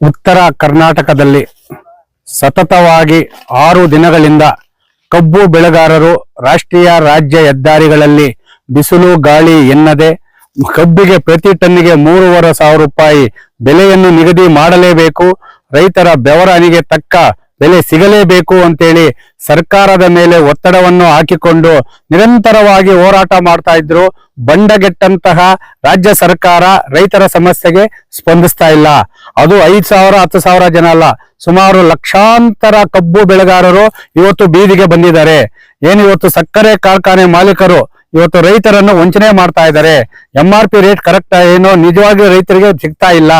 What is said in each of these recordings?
ಉತ್ತರ ಕರ್ನಾಟಕದಲ್ಲಿ ಸತತವಾಗಿ ಆರು ದಿನಗಳಿಂದ ಕಬ್ಬು ಬೆಳೆಗಾರರು ರಾಷ್ಟ್ರೀಯ ರಾಜ್ಯ ಹೆದ್ದಾರಿಗಳಲ್ಲಿ ಬಿಸಿಲು ಗಾಳಿ ಎನ್ನದೆ ಕಬ್ಬಿಗೆ ಪ್ರತಿ ಟನ್ನಿಗೆ ಮೂರುವರೆ ಸಾವಿರ ರೂಪಾಯಿ ಬೆಲೆಯನ್ನು ನಿಗದಿ ಮಾಡಲೇಬೇಕು. ರೈತರ ಬೆವರನಿಗೆ ತಕ್ಕ ಬೆಲೆ ಸಿಗಲೇಬೇಕು ಅಂತೇಳಿ ಸರ್ಕಾರದ ಮೇಲೆ ಒತ್ತಡವನ್ನು ಹಾಕಿಕೊಂಡು ನಿರಂತರವಾಗಿ ಹೋರಾಟ ಮಾಡ್ತಾ ಇದ್ರು. ಬಂಡಗೆಟ್ಟಂತಹ ರಾಜ್ಯ ಸರ್ಕಾರ ರೈತರ ಸಮಸ್ಯೆಗೆ ಸ್ಪಂದಿಸ್ತಾ ಇಲ್ಲ. ಅದು ಐದ್ ಸಾವಿರ, ಹತ್ತು ಸಾವಿರ ಜನ ಅಲ್ಲ. ಸುಮಾರು ಲಕ್ಷಾಂತರ ಕಬ್ಬು ಬೆಳೆಗಾರರು ಇವತ್ತು ಬೀದಿಗೆ ಬಂದಿದ್ದಾರೆ. ಏನು ಇವತ್ತು ಸಕ್ಕರೆ ಕಾರ್ಖಾನೆ ಮಾಲೀಕರು ಇವತ್ತು ರೈತರನ್ನು ವಂಚನೆ ಮಾಡ್ತಾ ಇದ್ದಾರೆ. M R P rate correct ಏನು ನಿಜವಾಗಿ ರೈತರಿಗೆ ಸಿಗ್ತಾ ಇಲ್ಲ.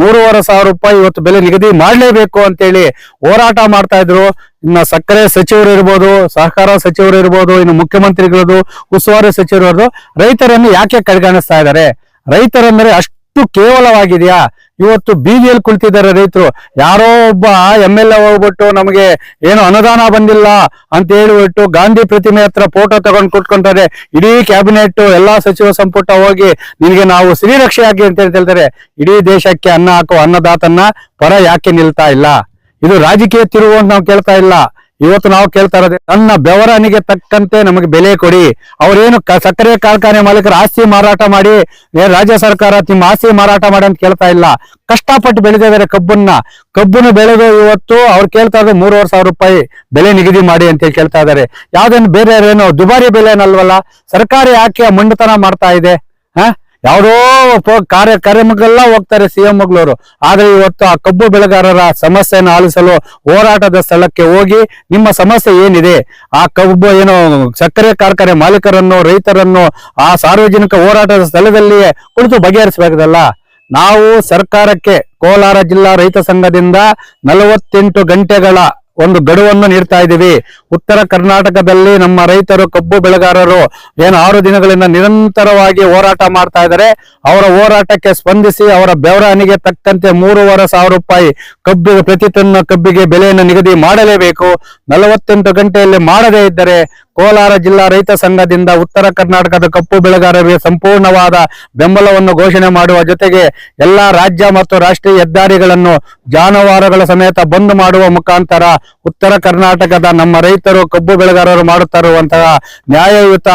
ಮೂರುವರೆ ಸಾವಿರ ರೂಪಾಯಿ ಇವತ್ತು ಬೆಲೆ ನಿಗದಿ ಮಾಡಲೇಬೇಕು ಅಂತೇಳಿ ಹೋರಾಟ ಮಾಡ್ತಾ ಇದ್ರು. ಇನ್ನು ಸಕ್ಕರೆ ಸಚಿವರು ಇರ್ಬೋದು, ಸಹಕಾರ ಸಚಿವರು ಇರ್ಬೋದು, ಇನ್ನು ಮುಖ್ಯಮಂತ್ರಿಗಳದು ಉಸ್ತುವಾರಿ ಸಚಿವರು ರೈತರನ್ನು ಯಾಕೆ ಕಡೆಗಣಿಸ್ತಾ ಇದ್ದಾರೆ? ರೈತರಂದ್ರೆ ಅಷ್ಟು ಕೇವಲವಾಗಿದೆಯಾ? ಇವತ್ತು ಬೀದಿಯಲ್ಲಿ ಕುಳಿತಿದ್ದಾರೆ ರೈತರು. ಯಾರೋ ಒಬ್ಬ ಎಂ ಎಲ್ ಎ ಹೋಗ್ಬಿಟ್ಟು ನಮಗೆ ಏನು ಅನುದಾನ ಬಂದಿಲ್ಲ ಅಂತ ಹೇಳಿಬಿಟ್ಟು ಗಾಂಧಿ ಪ್ರತಿಮೆ ಹತ್ರ ಫೋಟೋ ತಗೊಂಡು ಕುಟ್ಕೊಂತಾರೆ ಇಡೀ ಕ್ಯಾಬಿನೆಟ್ ಎಲ್ಲಾ ಸಚಿವ ಸಂಪುಟ ಹೋಗಿ ನಿನಗೆ ನಾವು ಶ್ರೀರಕ್ಷೆ ಆಗಿ ಅಂತ ಹೇಳ್ತಾರೆ ಇಡೀ ದೇಶಕ್ಕೆ ಅನ್ನ ಹಾಕುವ ಅನ್ನದಾತನ್ನ ಪರ ಯಾಕೆ ನಿಲ್ತಾ ಇಲ್ಲ? ಇದು ರಾಜಕೀಯ ತಿರುವು ಅಂತ ನಾವು ಕೇಳ್ತಾ ಇಲ್ಲ. ಇವತ್ತು ನಾವು ಕೇಳ್ತಾ ಇರೋದೇ, ನನ್ನ ಬೆವರನಿಗೆ ತಕ್ಕಂತೆ ನಮಗೆ ಬೆಲೆ ಕೊಡಿ. ಅವರೇನು ಸಕ್ಕರೆ ಕಾರ್ಖಾನೆ ಮಾಲೀಕರು ಆಸ್ತಿ ಮಾರಾಟ ಮಾಡಿ ರಾಜ್ಯ ಸರ್ಕಾರ ನಿಮ್ಮ ಆಸ್ತಿ ಮಾರಾಟ ಮಾಡಿ ಅಂತ ಕೇಳ್ತಾ ಇಲ್ಲ. ಕಷ್ಟಪಟ್ಟು ಬೆಳೆದಿದ್ದಾರೆ ಕಬ್ಬನ್ನ. ಕಬ್ಬನ್ನು ಬೆಳೆದು ಇವತ್ತು ಅವ್ರು ಕೇಳ್ತಾ ಇರೋದು ಮೂರುವರೆ ಸಾವಿರ ರೂಪಾಯಿ ಬೆಲೆ ನಿಗದಿ ಮಾಡಿ ಅಂತ ಹೇಳಿ ಕೇಳ್ತಾ ಇದ್ದಾರೆ. ಯಾವ್ದೇನು ಬೇರೆ ಏನೋ ದುಬಾರಿ ಬೆಲೆ ಏನಲ್ವಲ್ಲ? ಸರ್ಕಾರ ಯಾಕೆ ಮಂಡತನ ಮಾಡ್ತಾ ಇದೆ. ಹ? ಯಾವುದೋ ಕಾರ್ಯ ಕಾರ್ಯಕ್ರಮಕ್ಕೆಲ್ಲ ಹೋಗ್ತಾರೆ ಸಿಎಂ ಮಗಳವರು ಆದ್ರೆ ಇವತ್ತು ಆ ಕಬ್ಬು ಬೆಳೆಗಾರರ ಸಮಸ್ಯೆಯನ್ನು ಆಲಿಸಲು ಹೋರಾಟದ ಸ್ಥಳಕ್ಕೆ ಹೋಗಿ ನಿಮ್ಮ ಸಮಸ್ಯೆ ಏನಿದೆ? ಆ ಕಬ್ಬು ಏನು ಸಕ್ಕರೆ ಕಾರ್ಖಾನೆ ಮಾಲೀಕರನ್ನು, ರೈತರನ್ನು ಆ ಸಾರ್ವಜನಿಕ ಹೋರಾಟದ ಸ್ಥಳದಲ್ಲಿಯೇ ಕುಳಿತು ಬಗೆಹರಿಸಬೇಕಲ್ಲ ನಾವು ಸರ್ಕಾರಕ್ಕೆ ಕೋಲಾರ ಜಿಲ್ಲಾ ರೈತ ಸಂಘದಿಂದ ನಲವತ್ತೆಂಟು ಗಂಟೆಗಳ ಒಂದು ಗಡುವನ್ನು ನೀಡ್ತಾ ಇದ್ದೀವಿ. ಉತ್ತರ ಕರ್ನಾಟಕದಲ್ಲಿ ನಮ್ಮ ರೈತರು, ಕಬ್ಬು ಬೆಳೆಗಾರರು ಏನು ಆರು ದಿನಗಳಿಂದ ನಿರಂತರವಾಗಿ ಹೋರಾಟ ಮಾಡ್ತಾ ಇದ್ದಾರೆ. ಅವರ ಹೋರಾಟಕ್ಕೆ ಸ್ಪಂದಿಸಿ ಅವರ ಬೆವರ ಹನಿಗೆ ತಕ್ಕಂತೆ ಮೂರುವರೆ ಸಾವಿರ ರೂಪಾಯಿ ಕಬ್ಬಿಗೆ ಪ್ರತಿ ತನ್ನ ಕಬ್ಬಿಗೆ ಬೆಲೆಯನ್ನು ನಿಗದಿ ಮಾಡಲೇಬೇಕು. ನಲವತ್ತೆಂಟು ಗಂಟೆಯಲ್ಲಿ ಮಾಡದೇ ಇದ್ದರೆ ಕೋಲಾರ ಜಿಲ್ಲಾ ರೈತ ಸಂಘದಿಂದ ಉತ್ತರ ಕರ್ನಾಟಕದ ಕಪ್ಪು ಬೆಳೆಗಾರರಿಗೆ ಸಂಪೂರ್ಣವಾದ ಬೆಂಬಲವನ್ನು ಘೋಷಣೆ ಮಾಡುವ ಜೊತೆಗೆ ಎಲ್ಲಾ ರಾಜ್ಯ ಮತ್ತು ರಾಷ್ಟ್ರೀಯ ಹೆದ್ದಾರಿಗಳನ್ನು ಜಾನುವಾರುಗಳ ಸಮೇತ ಬಂದ್ ಮಾಡುವ ಮುಖಾಂತರ ಉತ್ತರ ಕರ್ನಾಟಕದ ನಮ್ಮ ರೈತರು ಕಬ್ಬು ಬೆಳೆಗಾರರು ಮಾಡುತ್ತಿರುವಂತಹ ನ್ಯಾಯಯುತ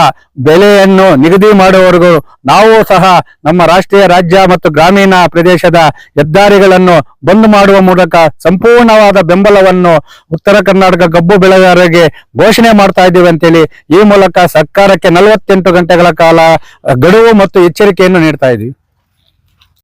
ಬೆಲೆಯನ್ನು ನಿಗದಿ ಮಾಡುವವರೆಗೂ ನಾವು ಸಹ ನಮ್ಮ ರಾಷ್ಟ್ರೀಯ ರಾಜ್ಯ ಮತ್ತು ಗ್ರಾಮೀಣ ಪ್ರದೇಶದ ಹೆದ್ದಾರಿಗಳನ್ನು ಬಂದ್ ಮಾಡುವ ಮೂಲಕ ಸಂಪೂರ್ಣವಾದ ಬೆಂಬಲವನ್ನು ಉತ್ತರ ಕರ್ನಾಟಕ ಕಬ್ಬು ಬೆಳೆಗಾರರಿಗೆ ಘೋಷಣೆ ಮಾಡ್ತಾ ಇದ್ದೀವಿ ಅಂತೇಳಿ ಈ ಮೂಲಕ ಸರ್ಕಾರಕ್ಕೆ ನಲವತ್ತೆಂಟು ಗಂಟೆಗಳ ಕಾಲ ಗಡುವು ಮತ್ತು ಎಚ್ಚರಿಕೆಯನ್ನು ನೀಡ್ತಾ ಇದ್ದೀವಿ